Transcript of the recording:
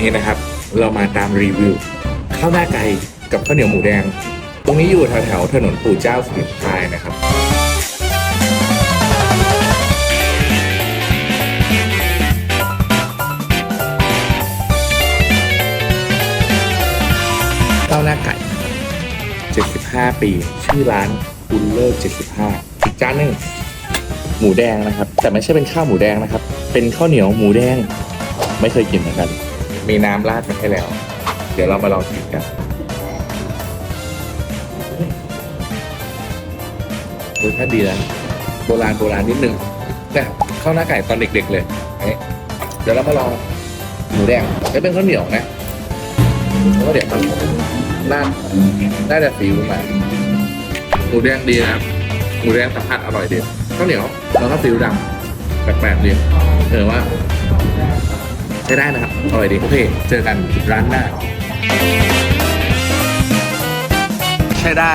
นี้นะครับ เรามาตามรีวิวข้าวหน้าไก่กับข้าวเหนียวหมูแดง ตรงนี้อยู่แถวๆถนนปู่เจ้าสมุทรปรายนะครับ ข้าวหน้าไก่ 75 ปี ชื่อร้านบุลเลอร์ 75 อีกจานหนึ่งหมูแดงนะครับ แต่ไม่ใช่เป็นข้าวหมูแดงนะครับ เป็นข้าวเหนียวหมูแดง ไม่เคยกินเหมือนกัน มีน้ำราดมาให้แล้ว เดี๋ยวเรามาลองกินกันรสชาติดีนะโบราณโบราณนิดนึงแต่ข้าวหน้าไก่ตอนเด็ก ๆ เลยเดี๋ยวเรามาลองหมูแดงจะเป็นข้าวเหนียวนะแล้วก็เดี๋ยวมันน่าน่าจะสีอิ๊วมาหมูแดงดีนะครับหมูแดงสัมผัสอร่อยดีข้าวเหนียวแล้วก็ซีอิ๊วดำแปลกๆดีเออว่า ใช้ได้นะครับ อร่อยดี โอเค เจอกันร้านหน้า ใช้ได้